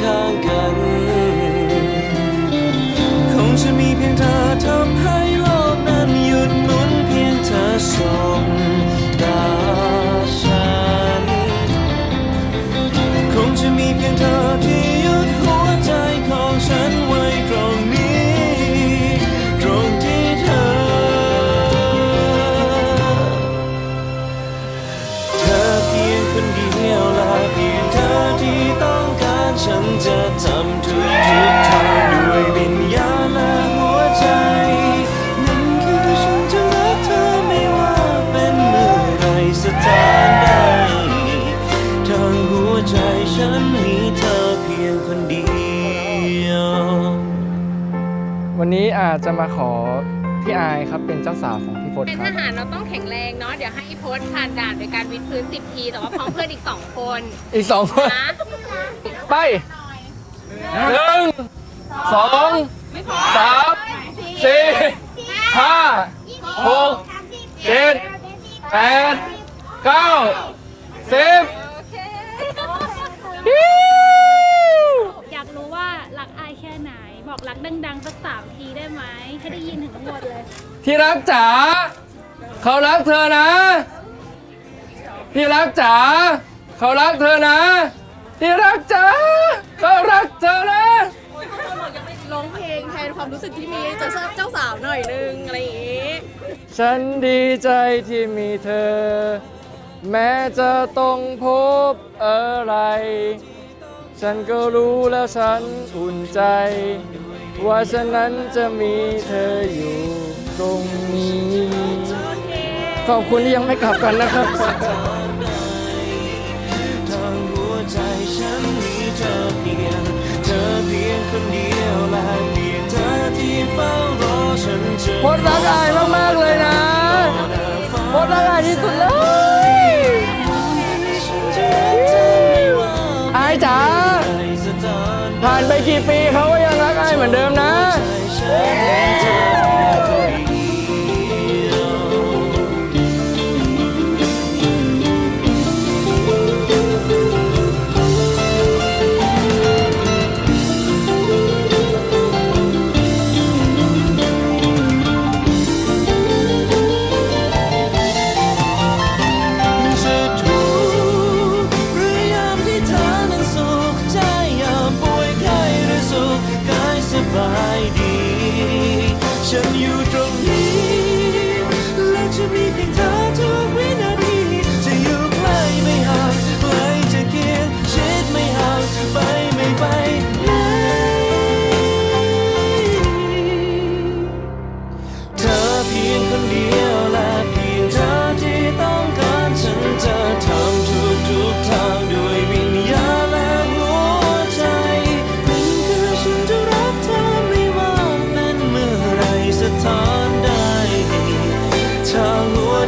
ข้างกัน คงจะมีเพียงเธอทำใวันนี้อาจจะมาขอพี่อายครับเป็นเจ้าสาวของพี่พศเป็นคทรับหารเราต้องแข็งแรงเนาะเดี๋ยวให้อีโพสผ่านด่านโดยการวิดพื้น 10 ที แต่ว่าพร้อมเพื่อนอีก 2 คนอีกสองคน นะไปหนึ่งสองสามสี่ห้าหกเจ็ดแปดเก้าสิบอยากรู้ว่ารักอายแค่ไหน บอกรักดังๆสักสามทีได้ไหมให้ได้ยินถึงทั้งหมดเลย ที่รักจ๋าเขารักเธอนะ ที่รักจ๋าเขารักเธอนะ ที่รักจ๋าเขารักเธอนะร้องเพลงแทนความรู้สึกที่มีจะเจ้าสาวหน่อยนึงอะไรอย่างงี้ฉันดีใจที่มีเธอ แม้จะต้องพบอะไร ฉันก็รู้แล้วฉันอุ่นใจ ว่าฉันนั้นจะมีเธออยู่ตรงนี้ ขอบคุณที่ยังไม่กลับกันนะครับ ทางหัวใจฉันมีเธอเพียง เธอเพียงคนเดียวและเพียงเธอที่เฝ้ารอฉันจะโคตรรักอายมาก ๆ เลยนะโคตรรักอายที่สุดเลย อายจ๋า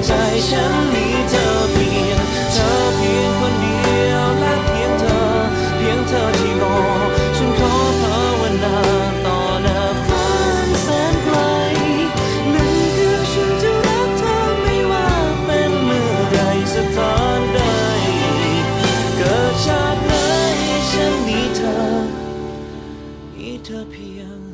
ใจฉันมีเธอเพียงเธอเพียงคนเดียวและเพียงเธอ เพียงเธอที่รอฉันขอภาวนาต่อหน้าฟ้าแสนไกลนั่นคือฉันจะรักเธอไม่ว่าเป็นเมื่อไรสถานใด เกิดชาติไหนฉันมีเธอ มีเธอเพียง